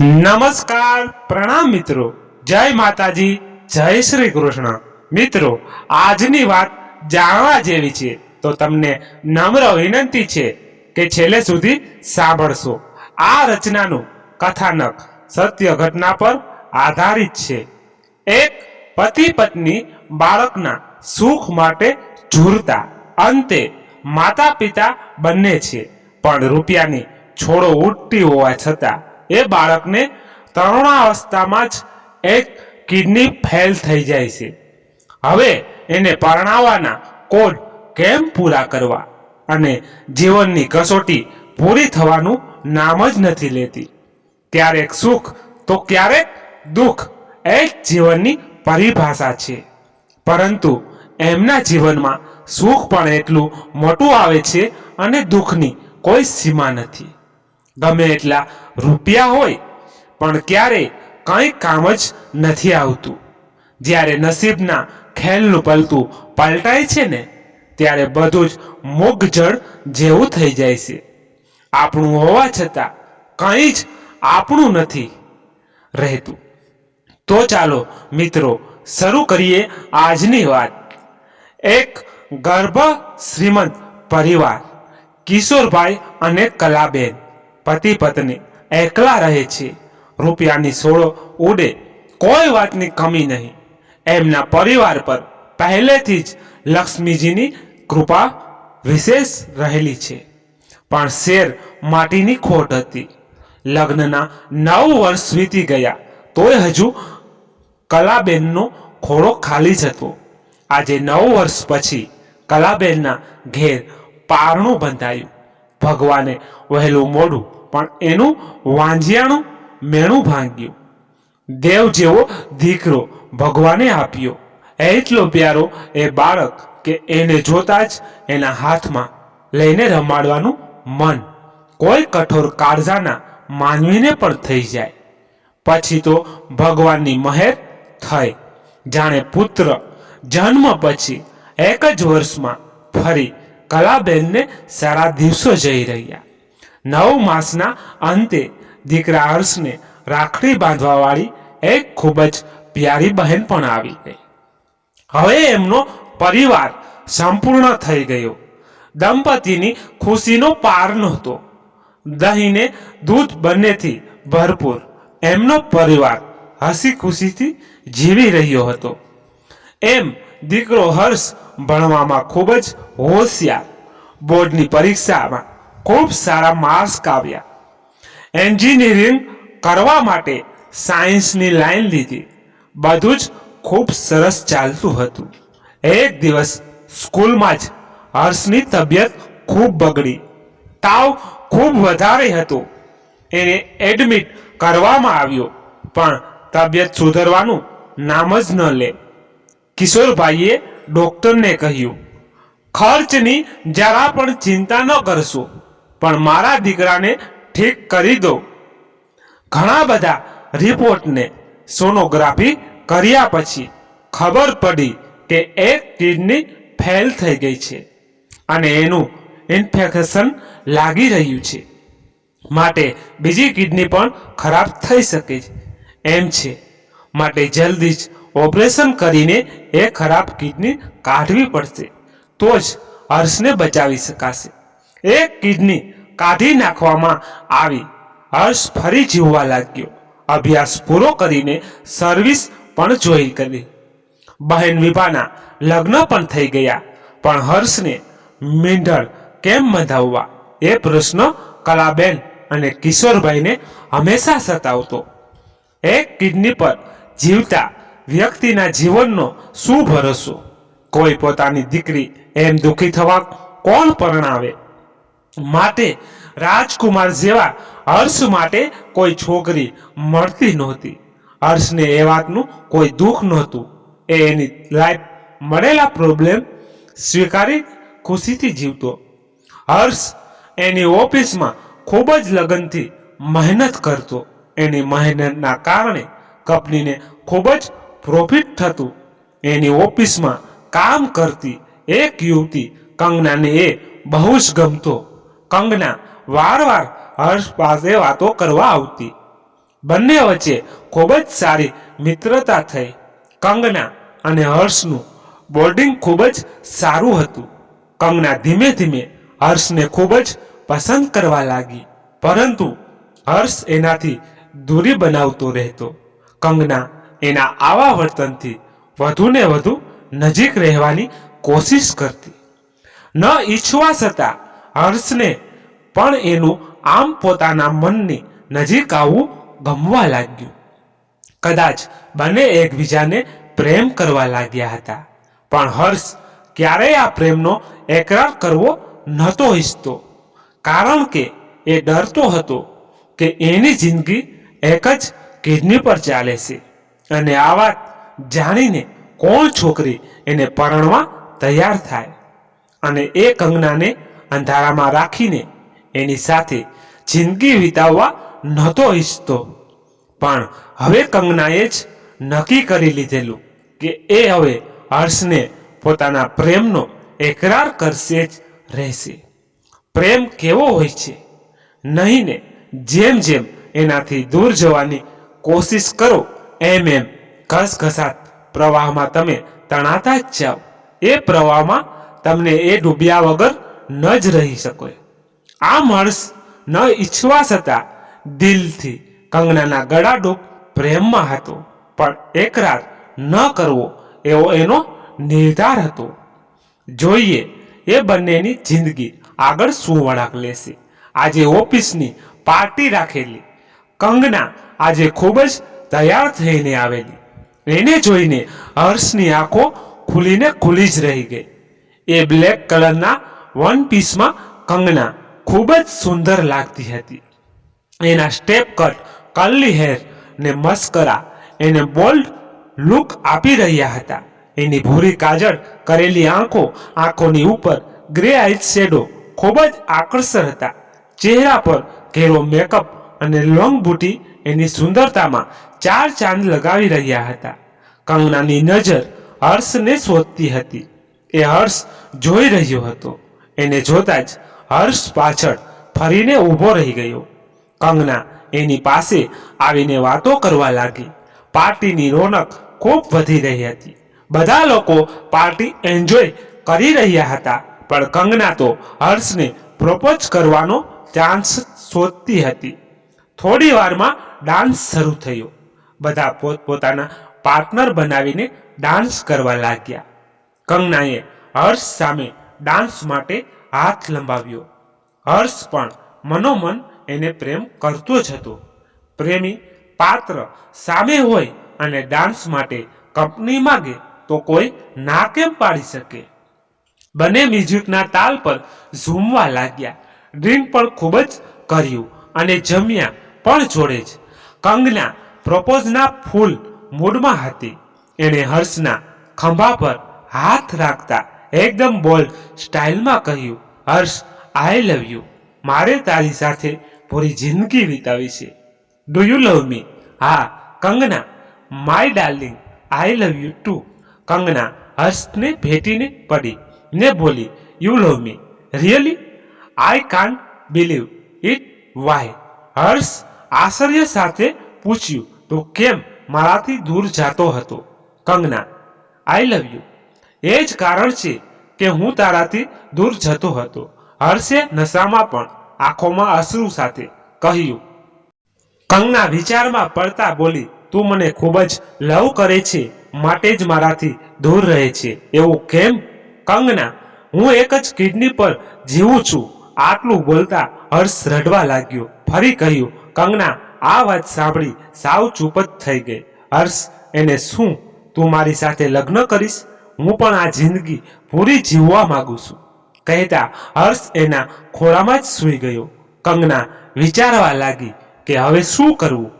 નમસ્કાર, પ્રણામ મિત્રો. જય માતાજી, જય શ્રી કૃષ્ણ. મિત્રો, આજની વાત જાણવા જેવી છે. તો તમને નમ્ર વિનંતી છે કે છેલ્લે સુધી સાંભળશો. આ રચનાનું કથાનક સત્ય ઘટના પર આધારિત છે. એક પતિ પત્ની બાળકના સુખ માટે ઝૂરતા. અંતે માતા પિતા બંને છે. પણ રૂપિયાની છોડો ઉઠતી હોવા છતાં એ બાળકને તરુણાવસ્થામાં જ એક કિડની ફેલ થઈ જાય છે. હવે એને પરણાવવાના કોડ કેમ પૂરા કરવા? અને જીવનની કસોટી પૂરી થવાનું નામ જ નથી લેતી. ક્યારેક સુખ તો ક્યારેક દુઃખ એ જ જીવનની પરિભાષા છે. પરંતુ એમના જીવનમાં સુખ પણ એટલું મોટું આવે છે અને દુઃખની કોઈ સીમા નથી. ગમે એટલા રૂપિયા હોય, પણ ક્યારેય કંઈ કામ જ નથી આવતું. જ્યારે નસીબના ખેલનું પલતું પલટાય છે ને, ત્યારે બધું જ મુગજળ જેવું થઈ જાય છે. આપણું હોવા છતાં કંઈ જ આપણું નથી રહેતું. તો ચાલો મિત્રો, શરૂ કરીએ આજની વાત. એક ગર્ભ શ્રીમંત પરિવાર, કિશોરભાઈ અને કલાબેન. પતિ પત્ની એકલા રહે છે. રૂપિયાની સોળો ઉડે, કોઈ વાતની કમી નહીં. એમના પરિવાર પર પહેલેથી જ લક્ષ્મીજીની કૃપા વિશેષ રહેલી છે. પણ શેર માટીની ખોટ હતી. લગ્નના નવ વર્ષ વીતી ગયા, તોય હજુ કલાબેનનો ખોળો ખાલી જ હતો. આજે નવ વર્ષ પછી કલાબેનના ઘેર પારણું બંધાયું. ભગવાને વહેલું મોડું પણ એનું વાંજિયાણું મેણું ભાંગ્યું. દેવ જેવો દીકરો ભગવાને આપ્યો. એટલો પ્યારો એ બાળક કે એને જોતા જ એના હાથમાં લઈને રમાડવાનું મન કોઈ કઠોર કાળજાના માનવીને પણ થઈ જાય. પછી તો ભગવાનની મહેર થઈ. જાણે પુત્ર જન્મ પછી એક જ વર્ષમાં ફરી કલાબેનને સારા દિવસો જઈ રહ્યા. નવ માસના અંતે દીકરા હર્ષને રાખડી બાંધવાવાળી એક ખૂબ જ પ્યારી બહેન પણ આવી ગઈ. હવે એમનો પરિવાર સંપૂર્ણ થઈ ગયો. દંપતીની ખુશીનો પાર નહોતો. દહીંને દૂધ બંનેથી ભરપૂર એમનો પરિવાર હસી ખુશીથી જીવી રહ્યો હતો. એમ દીકરો હર્ષ ભણવામાં ખૂબ જ હોશિયાર. બોર્ડની પરીક્ષામાં ખૂબ સારા માર્ક્સ આવ્યા એન્જિનિયરિંગ કરવા માટે સાયન્સની લાઈન લીધી. બધું જ ખૂબ સરસ ચાલતું હતું. એક દિવસ સ્કૂલમાં જ હર્ષની તબિયત ખૂબ બગડી. તાવ ખૂબ વધારે હતો. એને એડમિટ કરવામાં આવ્યો, પણ તબિયત સુધરવાનું નામ જ ન લે. કિશોરભાઈએ ડોક્ટરને કહ્યું, ખર્ચની જરા પણ ચિંતા ન કરશો. પણ મારા દીકરાને ઠીક કરી દો. ઘણા બધા રિપોર્ટને સોનોગ્રાફી કર્યા પછી ખબર પડી કે એક કિડની ફેલ થઈ ગઈ છે અને એનું ઇન્ફેક્શન લાગી રહ્યું છે. માટે બીજી કિડની પણ ખરાબ થઈ શકે એમ છે. માટે જલ્દી જ ઓપરેશન કરીને એ ખરાબ કિડની કાઢવી પડશે. તો જ હર્ષને બચાવી શકાશે. એક કિડની કાઢી નાખવામાં આવી. હર્ષ ફરી જીવવા લાગ્યો. અભ્યાસ પૂરો કરીને સર્વિસ પણ જોઈ કરી બહેન વિભાના લગ્ન પણ થઈ ગયા. પણ હર્ષને મીંઢળ કેમ બંધાવવા? એ પ્રશ્ન કલાબેન અને કિશોરભાઈને હંમેશા સતાવતો. એક કિડની પર જીવતા વ્યક્તિના જીવનનો શું ભરોસો? કોઈ પોતાની દીકરી એમ દુઃખી થવા કોણ પરણાવે? માટે, રાજકુમાર જેવા હર્ષ માટે કોઈ છોકરી મળતી નહોતી. હર્ષને એ વાતનું કોઈ દુઃખ નહોતું. એ એની લાઈફ મળેલા પ્રોબ્લેમ સ્વીકારી ખુશીથી જીવતો. હર્ષ એની ઓફિસમાં ખૂબ જ લગનથી મહેનત કરતો. એની મહેનતના કારણે કંપનીને ખૂબ જ પ્રોફિટ થતું. એની ઓફિસમાં કામ કરતી એક યુવતી કંગનાને એ બહુ જ ગમતો. કંગના વારવાર હર્ષ પાસે વાતો કરવા આવતી. બંને વચ્ચે ખૂબ જ સારી મિત્રતા થઈ. કંગના અને હર્ષનું બોર્ડિંગ ખૂબ જ સારું હતું. કંગના ધીમે ધીમે હર્ષને ખૂબ જ પસંદ કરવા લાગી. પરંતુ હર્ષ એનાથી દૂરી બનાવતો રહેતો. કંગના એના આવા વર્તનથી વધુને વધુ નજીક રહેવાની કોશિશ કરતી. ન ઈચ્છવા છતાં હર્ષને પણ એનું આમ પોતાના મનની નજીક આવવું ગમવા લાગ્યું. કદાચ બંને એકબીજાને પ્રેમ કરવા લાગ્યા હતા. પણ હર્ષ ક્યારેય આ પ્રેમનો એકરાર કરવો નહોતો ઈચ્છતો. કારણ કે એ ડરતો હતો કે એની જિંદગી એક જ કિડની પર ચાલે છે. અને આ વાત જાણીને કોણ છોકરી એને પરણવા તૈયાર થાય? અને એ કંગનાને અંધારામાં રાખીને એની સાથે જિંદગી વિતાવવા નહોતો ઈચ્છતો. પણ હવે કંગનાએ જ નક્કી કરી લીધેલું કે એ હવે હર્ષને પોતાના પ્રેમનો એકરાર કરશે જ રહેશે. પ્રેમ કેવો હોય છે? નહીં ને જેમ જેમ એનાથી દૂર જવાની કોશિશ કરો, એમ એમ. ઘસઘસાટ પ્રવાહમાં તમે તણાતા જ જાઓ. એ પ્રવાહમાં તમને એ ડૂબ્યા વગર ન જ રહી શકો. આ માણસ ન ઈચ્છવા છતાં દિલથી કંગનાના ગળાડૂબ પ્રેમમાં હતો, પણ એકરાર ન કરવો એવો એનો નિર્ધાર હતો. જોઈએ, એ બંનેની જિંદગી આગળ શું વળાંક લેશે? આજે ઓફિસની પાર્ટી રાખેલી. કંગના આજે ખૂબ જ તૈયાર થઈને આવેલી. એને જોઈને હર્ષની આંખો ખુલીને ખુલી જ રહી ગઈ. એ બ્લેક કલરના વન પીસમાં કંગના ખૂબ જ સુંદર લાગતી હતી. એના સ્ટેપ કટ કર્લી હેર ને મસ્કરા એને બોલ્ડ લુક આપી રહ્યા હતા. એની ભૂરી કાજળ, કરેલી આંખો, આંખોની ઉપર ગ્રે આઈજ શેડો ખૂબ જ આકર્ષક હતા. ચહેરા પર ઘેરો મેકઅપ અને લોંગ બુટી એની સુંદરતામાં ચાર ચાંદ લગાવી રહ્યા હતા. કંગનાની નજર હર્ષને શોધતી હતી. એ હર્ષ જોઈ રહ્યો હતો. એને જોતા જ હર્ષ પાછળ ફરીને ઊભો રહી ગયો. કંગના એની પાસે આવીને વાતો કરવા લાગી. પાર્ટીની રોનક ખૂબ વધી રહી હતી. બધા લોકો પાર્ટી એન્જોય કરી રહ્યા હતા, પણ કંગના તો હર્ષને પ્રપોઝ કરવાનો ચાન્સ શોધતી હતી. થોડી વારમાં ડાન્સ શરૂ થયો. બધા પોતપોતાના પાર્ટનર બનાવીને ડાન્સ કરવા લાગ્યા. કંગનાએ હર્ષ સામે ડાન્સ માટે હાથ લંબાવ્યો. હર્ષ પણ મનોમન એને પ્રેમ કરતો જ હતો. પ્રેમી પાત્ર સામે હોય અને ડાન્સ માટે કંપની માગે તો કોઈ ના કેમ પાડી શકે? બંને મ્યુઝિકના તાલ પર ઝૂમવા લાગ્યા. ડ્રિંક પણ ખૂબ જ કર્યું અને જમ્યા પણ જોડે જ. કંગના પ્રપોઝના ફૂલ મૂડમાં હતી. એણે હર્ષના ખંભા પર હાથ રાખતા એકદમ બોલ્ડ સ્ટાઇલમાં કહ્યું, હર્ષ આઈ લવ યુ મારે તારી સાથે પૂરી જિંદગી વિતાવી છે. ડુ યુ લવ મી હા, Kangana. My darling I love you too Kangana હર્ષને ભેટીને પડી ને બોલી you love me really I can't believe it why Harsh આશ્ચર્ય સાથે પૂછ્યું, તો કેમ મારાથી દૂર જાતો હતો? કંગના આઈ લવ યુ એ જ કારણ છે કે હું તારાથી દૂર જતો હતો. હર્ષે નશામાં પણ આંખોમાં અશ્રુ સાથે કહ્યું, કંગના વિચારમાં પડતા બોલી, તું મને ખૂબ જ લવ કરે છે, માટે જ મારાથી દૂર રહે છે. એવું કેમ? કંગના, હું એક જ કિડની પર જીવું છું. આટલું બોલતા હર્ષ રડવા લાગ્યો. ફરી કહ્યું, કંગના, આ વાત સાંભળી સાવ ચૂપ જ થઈ ગઈ. હર્ષ, એને શું તું મારી સાથે લગ્ન કરીશ? હું પણ આ જિંદગી પૂરી જીવવા માંગુ છું. કહેતા હર્ષ એના ખોળામાં જ સૂઈ ગયો. કંગના વિચારવા લાગી કે હવે શું કરવું?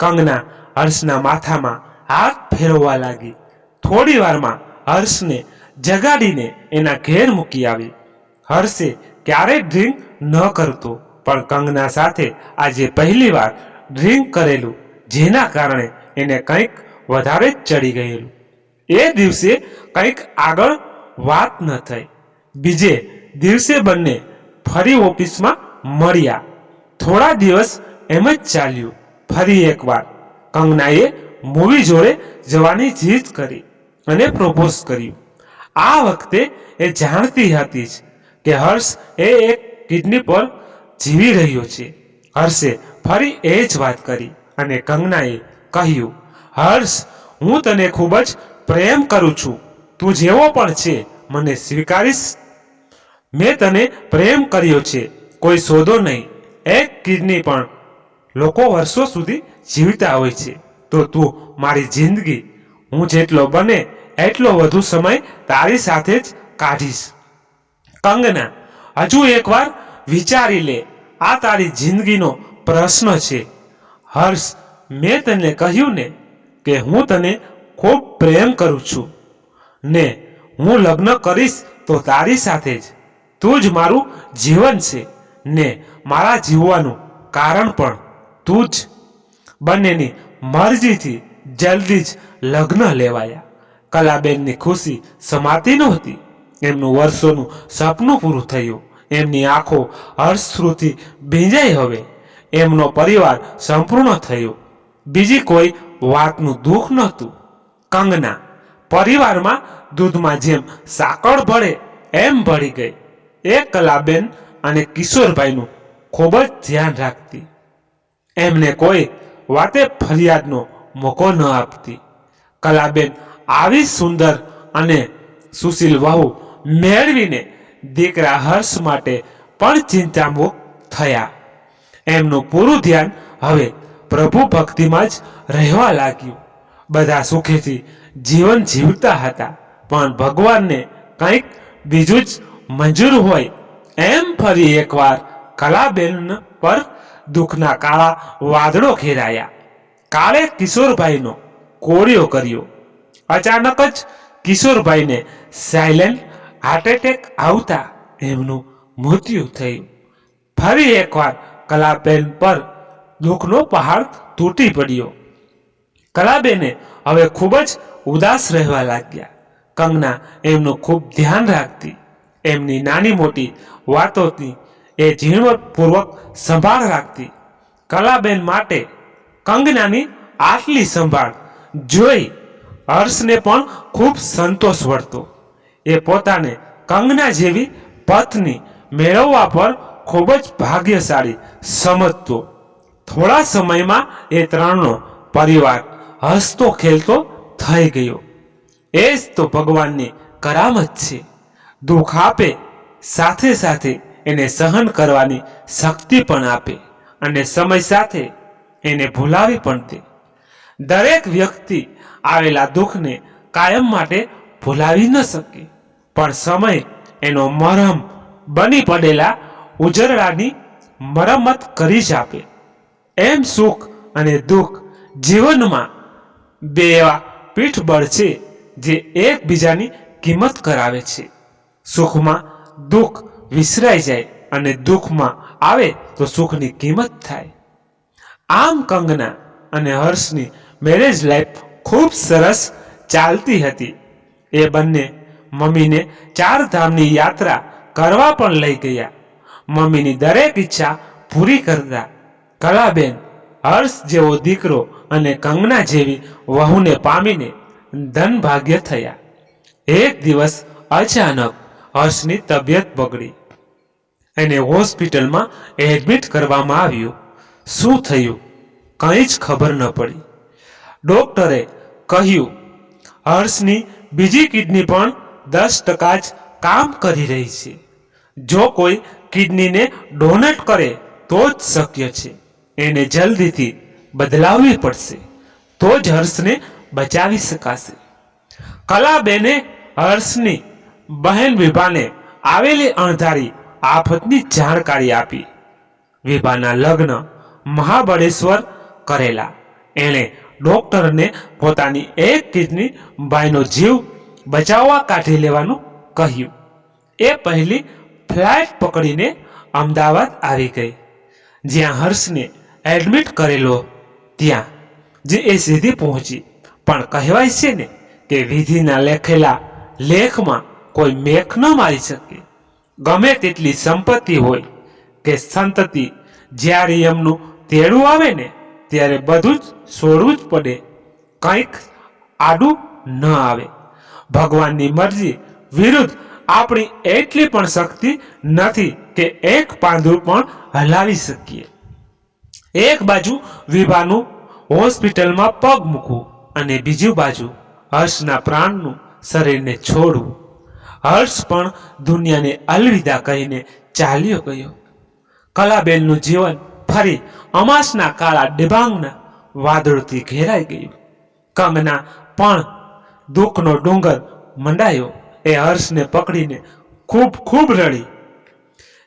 કંગના હર્ષના માથામાં હાથ ફેરવવા લાગી. થોડી વારમાં હર્ષને જગાડીને એના ઘેર મૂકી આવી. હર્ષે ક્યારેય ડ્રિંક ન કરતો, પણ કંગના સાથે આજે પહેલી વાર ડ્રિંક કરેલું, જેના કારણે એને કંઈક વધારે જ ચડી ગયેલું. એ દિવસે કંઈક આગળ વાત ન થઈ. બીજે દિવસે બંને ફરી ઓફિસમાં મળ્યા. થોડા દિવસ એમ જ ચાલ્યું. ફરી એકવાર. કંગનાએ મૂવી જોડે જવાની જીદ કરી અને પ્રપોઝ કર્યું. આ વખતે એ જાણતી હતી જ કે હર્ષ એ એક કિડની પર જીવી રહ્યો છે. હર્ષે ફરી એ જ વાત કરી અને કંગનાએ કહ્યું, હર્ષ, હું તને ખૂબ જ પ્રેમ કરું છું. તું જેવો પણ છે, મને સ્વીકારીશ. મેં તને પ્રેમ કર્યો છે, કોઈ શોધો નહીં. એક કિડની પણ લોકો વર્ષો સુધી જીવતા હોય છે. તો તું મારી જિંદગી, હું જેટલો બને એટલો વધુ સમય તારી સાથે જ કાઢીશ. કંગના, હજુ એકવાર વિચારી લે, આ તારી જિંદગીનો પ્રશ્ન છે. હર્ષ, મેં તને કહ્યું ને કે હું તને ખૂબ પ્રેમ કરું છું. ને હું લગ્ન કરીશ તો તારી સાથે જ. તું જ મારું જીવન છે. ને મારા જીવવાનું કારણ પણ તું જ. બંનેની મરજીથી જલ્દી જ લગ્ન લેવાયા. કલાબેનની ખુશી સમાતી નહોતી. એમનું વર્ષોનું સપનું પૂરું થયું. એમની આંખો હર્ષશ્રુથી ભીંજાઈ હવે. એમનો પરિવાર સંપૂર્ણ થયો. બીજી કોઈ વાતનું દુઃખ નહોતું. કંગના. પરિવારમાં દૂધમાં જેમ સાકળ ભળે, એમ ભળી ગઈ. એ કલાબેન અને કિશોરભાઈનું ખૂબ જ ધ્યાન રાખતી. એમને કોઈ વાતે ફરિયાદનો મોકો ન આપતી. કલાબેન આવી સુંદર અને સુશીલ વહુ મેળવીને દીકરા હર્ષ માટે પણ ચિંતામુક્ત થયા. એમનું પૂરું ધ્યાન હવે પ્રભુ ભક્તિમાં જ રહેવા લાગ્યું. બધા સુખીથી જીવન જીવતા હતા. પણ ભગવાનને કંઈક બીજું જ મંજૂર હોય એમ ફરી એકવાર કલાબેન પર દુઃખના કાળા વાદળો ઘેરાયા. કાળે કિશોરભાઈનો કોળિયો કર્યો. અચાનક જ કિશોરભાઈને સાયલેન્ટ હાર્ટ એટેક આવતા એમનું મૃત્યુ થયું. ફરી એકવાર કલાબેન પર દુઃખનો પહાડ તૂટી પડ્યો. કલાબેને હવે ખૂબ જ ઉદાસ રહેવા લાગ્યા. કંગના એમનું ખૂબ ધ્યાન રાખતી, એમની નાની મોટી વાતોની એ ઝીણવટપૂર્વક સંભાળ રાખતી. કલાબેન માટે કંગનાની આટલી સંભાળ જોઈ હર્ષને પણ ખૂબ સંતોષ વળતો. એ પોતાને કંગના જેવી પત્ની મેળવવા પર ખૂબ જ ભાગ્યશાળી સમજતો. થોડા સમયમાં એ ત્રણનો પરિવાર હસતો ખેલતો થઈ ગયો. એ જ તો ભગવાનની કરામત છે. દુઃખ આપે, સાથે સાથે એને સહન કરવાની શક્તિ પણ આપે અને સમય સાથે એને ભૂલાવી પણ દે. દરેક વ્યક્તિ આવેલા દુઃખને કાયમ માટે ભૂલાવી ન શકે. પણ સમય એનો મરમ બની પડેલા ઉજરડાની મરમત કરી જ આપે. એમ સુખ અને દુઃખ જીવનમાં બે એવા પીઠબળ છે, જે એકબીજાની કિંમત કરાવે છે. સુખમાં દુઃખ વિસરાઈ જાય અને દુઃખમાં આવે તો સુખની કિંમત થાય. આમ કંગના અને હર્ષની મેરેજ લાઈફ ખૂબ સરસ ચાલતી હતી. એ બંને મમ્મીને ચાર ધામની યાત્રા કરવા પણ લઈ ગયા. મમ્મીની દરેક ઈચ્છા પૂરી કરતા. કલાબેન હર્ષ જેવો દીકરો અને કંગના જેવી વહુને પામીને ધન ભાગ્ય થયા. એક દિવસ અચાનક હર્ષની તબિયત બગડી એને હોસ્પિટલમાં એડમિટ કરવામાં આવ્યું. શું થયું? કંઈ જ ખબર ન પડી. ડોક્ટરે કહ્યું, હર્ષની બીજી કિડની પણ દસ ટકા જ કામ કરી રહી છે. જો કોઈ કિડનીને ડોનેટ કરે તો જ શક્ય છે. એને જલ્દીથી બદલાવવી પડશે. તો જ હર્ષને બચાવી શકાશે. કલાબેને હર્ષની બહેન વિભાને આવેલી અણધારી આફતની જાણકારી આપી. વિભાના લગ્ન મહાબળેશ્વર કરેલા. એણે ડોક્ટરને પોતાની એક કિડની ભાઈનો જીવ બચાવવા કાઢી લેવાનું કહ્યું. એ પહેલી ફ્લાઇટ પકડીને અમદાવાદ આવી ગઈ. જ્યાં હર્ષને એડમિટ કરેલો ત્યાં, જે એ સીધી પહોંચી. પણ કહેવાય છે ને કે વિધિના લેખેલા લેખમાં કોઈ મેખ ન મારી શકે. ગમે તેટલી સંપત્તિ હોય કે સંતતિ જ્યારે એમનું તેડું આવે ને, ત્યારે બધું જ છોડવું જ પડે. કંઈક આડું ન આવે. ભગવાનની મરજી વિરુદ્ધ આપણી એટલી પણ શક્તિ નથી કે એક પાંદડું પણ હલાવી શકીએ. એક બાજુ વિભાનું હોસ્પિટલમાં પગ મૂકવું અને બીજી બાજુ હર્ષના પ્રાણનું શરીરને છોડવું. હર્ષ પણ દુનિયાને અલવિદા કહીને ચાલ્યો ગયો. કલાબેનનું જીવન ફરી અમાસના કાળા ડિબાંગના વાદળોથી ઘેરાઈ ગયું. કંગના પણ દુઃખનો ડુંગર મંડાયો. એ હર્ષને પકડીને ખૂબ ખૂબ રડી.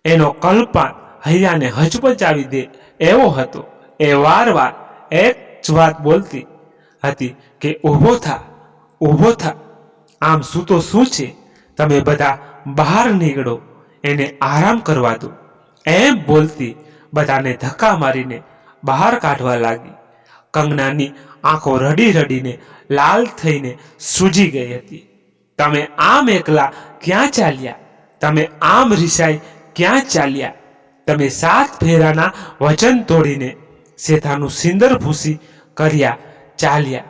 એનો કલ્પાત હૈયાને હચપચાવી દે. એવો હતો. એ વાર વાર એક જ વાત બોલતી હતી કે ઊભો થા ઊભો થા. આમ શું તો શું છે? તમે બધા બહાર નીકળો. એને આરામ કરવા દો. એમ બોલતી બધાને ધક્કા મારીને બહાર કાઢવા લાગી. કંગનાની આંખો રડી રડીને લાલ થઈને સૂજી ગઈ હતી. તમે આમ એકલા ક્યાં ચાલ્યા? તમે આમ રિસાઈ ક્યાં ચાલ્યા? તમે સાત ફેરાના વચન તોડીને શેઠાનું સિંદર ભૂસી કર્યા, ચાલ્યા.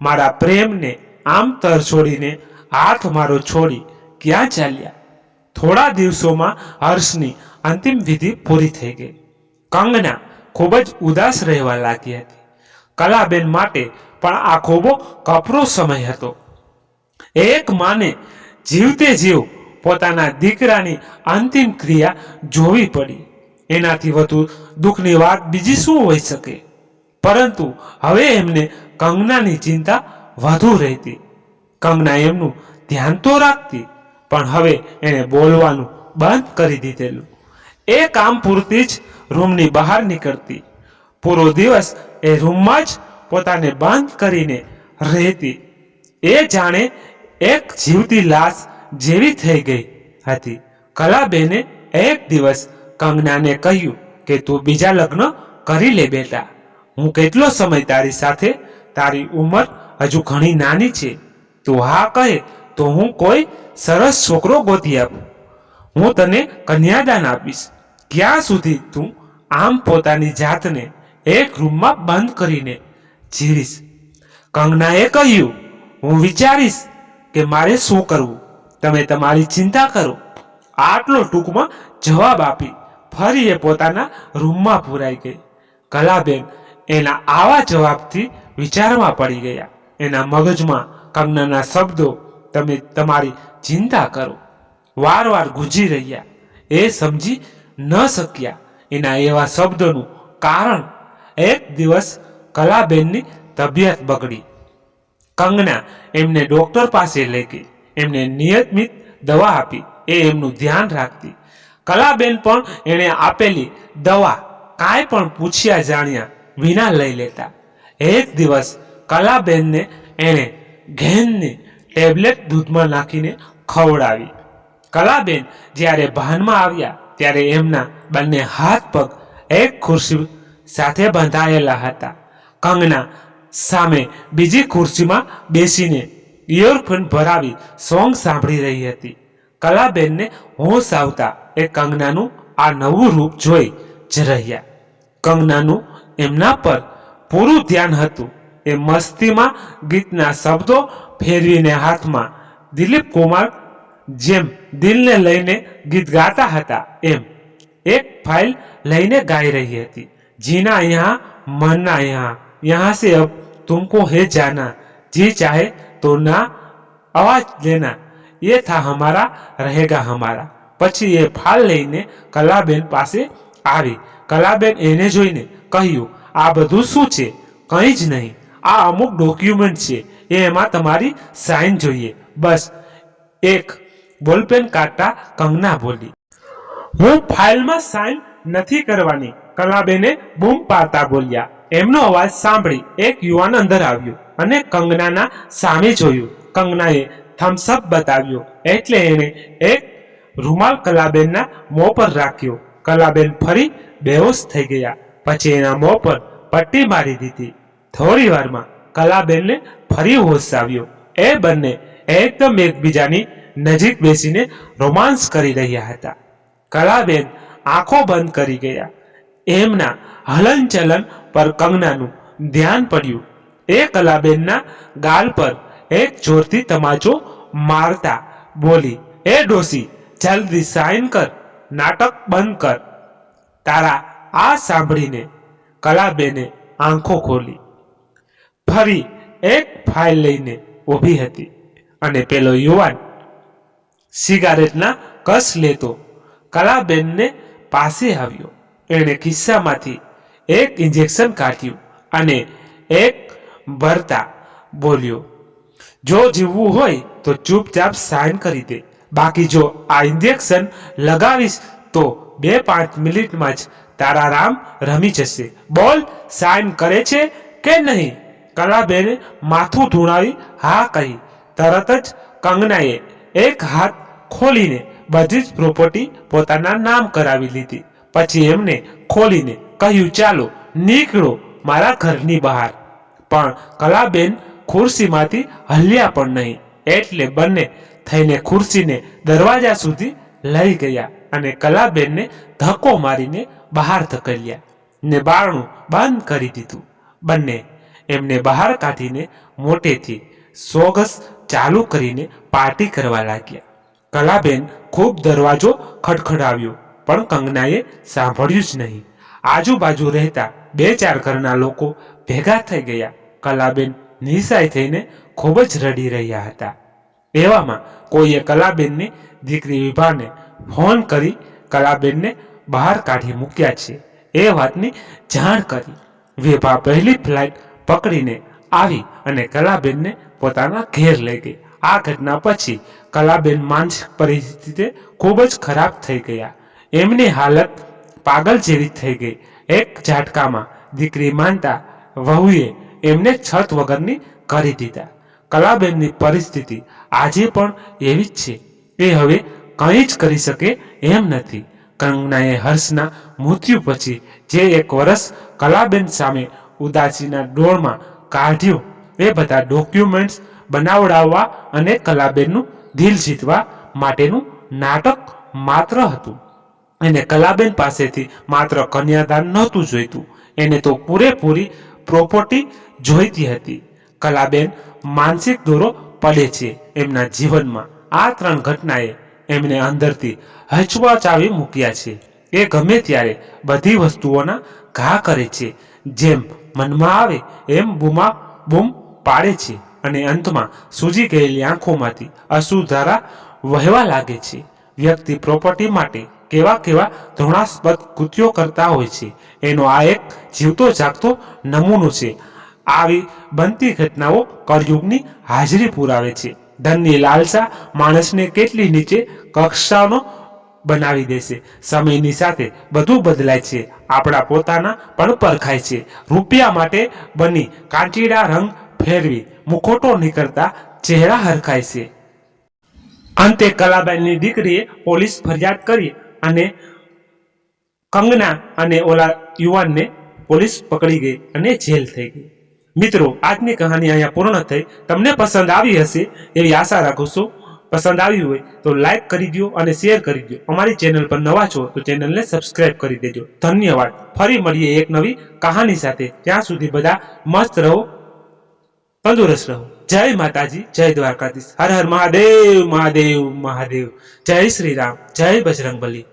મારા પ્રેમને આમ તર છોડીને હાથ મારો છોડી ક્યાં ચાલ્યા? થોડા દિવસોમાં હર્ષની અંતિમ વિધિ પૂરી થઈ ગઈ. કંગના ખૂબ જ ઉદાસ રહેવા લાગી હતી. કલાબેન માટે પણ આ ખૂબ કપરો સમય હતો. એક માને જીવતે જીવ પોતાના દીકરાની અંતિમ ક્રિયા જોવી પડી. એનાથી વધુ દુઃખની વાત બીજી શું હોઈ શકે? પરંતુ હવે એમને કંગનાની ચિંતા વધુ રહેતી. કંગના એમનું ધ્યાન તો રાખતી, પણ હવે એણે બોલવાનું બંધ કરી દીધેલું. એ કામ પૂરતી જ રૂમની બહાર નીકળતી. પૂરો દિવસ એ રૂમમાં જ પોતાને બંધ કરીને રહેતી. એ જાણે એક જીવતી લાશ જેવી થઈ ગઈ હતી. કલાબેને એક દિવસ કંગનાને કહ્યું કે, તું બીજા લગ્ન કરી લે બેટા. હું કેટલો સમય તારી સાથે? તારી ઉંમર હજુ ઘણી નાની છે. તું હા કહે તો હું કોઈ સરસ છોકરો ગોતી આપું. હું તને કન્યાદાન આપીશ. ક્યાં સુધી તું આમ પોતાની જાતને એક રૂમમાં બંધ કરીને જીવીશ? કંગનાએ કહ્યું, હું વિચારીશ કે મારે શું કરવું? તમે તમારી ચિંતા કરો. આટલો ટૂંકમાં જવાબ આપી ફરી એ પોતાના રૂમમાં પુરાઈ ગઈ. કલાબેન એના આવા જવાબથી વિચારમાં પડી ગયા. એના મગજમાં કંગનાના શબ્દો, તમે તમારી ચિંતા કરો. વાર વાર ગુંજી રહ્યા. એ સમજી ન શક્યા. એના એવા શબ્દોનું કારણ એક દિવસ કલાબેનની તબિયત બગડી. કંગના એમને ડોક્ટર પાસે લઈ ગઈ. એમને નિયમિત દવા આપી. એ એમનું ધ્યાન રાખતી. કલાબેન પણ એણે આપેલી દવા કાંઈ પણ પૂછ્યા જાણ્યા વિના લઈ લેતા. એક દિવસ કલાબેનને એણે ઘેનની ટેબ્લેટ દૂધમાં નાખીને ખવડાવી. કલાબેન જ્યારે ભાનમાં આવ્યા ત્યારે એમના બંને હાથ પગ એક ખુરશી સાથે બંધાયેલા હતા. કંગના સામે બીજી ખુરશીમાં બેસીને ઇયરફોન ભરાવી સોંગ સાંભળી રહી હતી. કલાબેનને હોશ આવતા એ કંગનાનું આ નવું રૂપ જોઈ જ રહ્યા. કંગનાનું એમના પર પૂરું ધ્યાન હતું. એ મસ્તીમાં ગીતના શબ્દો ફેરવીને હાથમાં દિલીપ કુમાર જેમ દિલને લઈને ગીત ગાતા હતા એમ એક ફાઇલ લઈને ગાઈ રહી હતી. જીના અહીંયા મનના અહીંયા યહાં સે અબ તુમકો હે જાના, જી ચાહે તો ના, અવાજ લેના એ થા હમારા, રહેગા હમારા. પછી એ ફાલ લઈને કલાબેન પાસે આવી. કલાબેન એને જોઈને કહ્યું, આ બધું શું છે? કંઈ જ નહીં. આ અમુક ડોક્યુમેન્ટ છે. એ એમાં તમારી સાઇન જોઈએ. બસ. એક. બોલપેન કાઢતા કંગના બોલી. હું ફાઇલમાં સાઇન નથી કરવાની. કલાબેને બૂમ પાડતા બોલ્યા. એમનો અવાજ સાંભળી એક યુવાન અંદર આવ્યો અને કંગનાના સામે જોયું. કંગનાએ થમ્સઅપ બતાવ્યો. એટલે એણે એક રૂમાલ કલાબેનના મોં પર રાખ્યો. કલાબેન ફરી બેહોશ થઈ ગયા. પછી એના મોં પર પટ્ટી મારી દીધી. થોડી વારમાં કલાબેનને ફરી હોશ આવ્યો. એ બંને એકદમ એકબીજાની નજીક બેસીને રોમાન્સ કરી રહ્યા હતા. કલાબેન આંખો બંધ કરી ગયા. એમના હલનચલન પર કંગનાનું ધ્યાન પડ્યું. એ કલાબેનના ગાલ પર એક જોરથી તમાચો મારતા. બોલી એ ડોસી જલ્દી સાઈન કર, નાટક બંધ કર. તારા આ સાંભળીને કલાબેને આંખો ખોલી. ફરી એક ફાઇલ લઈને ઊભી હતી અને પેલો યુવાન સિગારેટના કસ લેતો કલાબેનને પાસે આવ્યો. એણે ખિસ્સામાંથી એક ઇન્જેક્શન કાઢ્યું અને એક ભરતા બોલ્યો જો જીવવું હોય તો ચૂપચાપ સાઇન કરી દે. બાકી જો આ ઇન્જેક્શન લગાવીશ તો બે પાંચ મિનિટમાં જ તારા રામ રમી જશે. બોલ સાઇન કરે છે કે નહીં? કલાબેને માથું ધૂણાવી, હા કહી. તરત જ કંગનાએ એક હાથ ખોલીને બધી જ પ્રોપર્ટી પોતાના નામ કરાવી લીધી. પછી એમને ખોલીને કહ્યું, ચાલો નીકળો મારા ઘરની બહાર. પણ કલાબેન ખુરશીમાંથી હલ્યા પણ નહીં. એટલે બંને થઈને ખુરશીને દરવાજા સુધી લઈ ગયા અને કલાબેનને ધક્કો મારીને બહાર ધકેલ્યા ને બારણું બંધ કરી દીધું. બંને એમને બહાર કાઢીને મોટેથી સોગસ ચાલુ કરીને પાર્ટી કરવા લાગ્યા. કલાબેન ખૂબ દરવાજો ખડખડાવ્યો, પણ કંગનાએ સાંભળ્યું જ નહીં. આજુબાજુ રહેતા બે ચાર ઘરના લોકો ભેગા થઈ ગયા. કલાબેન નિશાય થઈને ખૂબ જ રડી રહ્યા હતા. એવામાં કોઈએ કલાબેનની દીકરી વિભાને ફોન કરી કલાબેનને બહાર કાઢી મૂક્યા છે. એ વાતની જાણ કરી. વિભા પહેલી ફ્લાઇટ પકડીને આવી અને કલાબેનને પોતાના ઘેર લઈ ગઈ. આ ઘટના પછી કલાબેન માનસિક પરિસ્થિતિ ખૂબ જ ખરાબ થઈ ગયા. એમની હાલત પાગલ જેવી થઈ ગઈ. એક ઝાટકામાં દીકરી માનતા વહુએ એમને છત વગરની કરી દીધા. કલાબેનની પરિસ્થિતિ આજે પણ એવી જ છે. એ હવે કંઈ જ કરી શકે એમ નથી. કંગનાએ હર્ષના મૃત્યુ પછી જે એક વર્ષ કલાબેન સામે ઉદાસીના ડોળમાં કાઢ્યું, એ બધા ડોક્યુમેન્ટ્સ બનાવડાવવા અને કલાબેનનું દિલ જીતવા માટેનું નાટક માત્ર હતું. એને કલાબેન પાસેથી માત્ર કન્યાદાન નહોતું જોઈતું. એને તો પૂરેપૂરી પ્રોપર્ટી જોઈતી હતી. કલાબેન માનસિક દોરો પડે છે એમના જીવનમાં. આ ત્રણ ઘટનાએ એમને અંદરથી હચવાચાવી મૂક્યા છે. એ ગમે ત્યારે બધી વસ્તુઓના ઘા કરે છે. જેમ મનમાં આવે એમ બૂમા બૂમ પાડે છે અને અંતમાં સૂજી ગયેલી આંખોમાંથી અસુધારા વહેવા લાગે છે. વ્યક્તિ પ્રોપર્ટી માટે કેવા કેવા ધૃણાસ્પદ કૃત્યો કરતા હોય છે. એનો આ એક જીવતો જાગતો નમૂનો છે. આવી બનતી ઘટનાઓ કળયુગની હાજરી પુરાવે છે. ધનની લાલસા માણસને કેટલી નીચે કક્ષાનો બનાવી દેશે. સમયની સાથે બધું બદલાય છે. આપણા પોતાના પણ પરખાય છે. રૂપિયા માટે બની કાંટીડા રંગ ફેરવી મુખોટો નીકળતા ચહેરા હરખાય છે. અંતે કલાબાઈની દીકરીએ પોલીસ ફરિયાદ કરી અને કંગના અને ઓલા યુવાનને પોલીસ પકડી ગઈ અને જેલ થઈ ગઈ. મિત્રો, આજની કહાની અહીંયા પૂર્ણ થઈ. તમને પસંદ આવી હશે એવી આશા રાખું છું. પસંદ આવી હોય તો લાઈક કરી દો અને શેર કરી દો અમારી ચેનલ પર નવા છો તો ચેનલને સબસ્ક્રાઇબ કરી દેજો. ધન્યવાદ. ફરી મળીએ એક નવી કહાની સાથે. ત્યાં સુધી બધા મસ્ત રહો, તંદુરસ્ત રહો. જય માતાજી, જય દ્વારકાધીશ. હર હર મહાદેવ મહાદેવ મહાદેવ. જય શ્રી રામ. જય બજરંગબલી.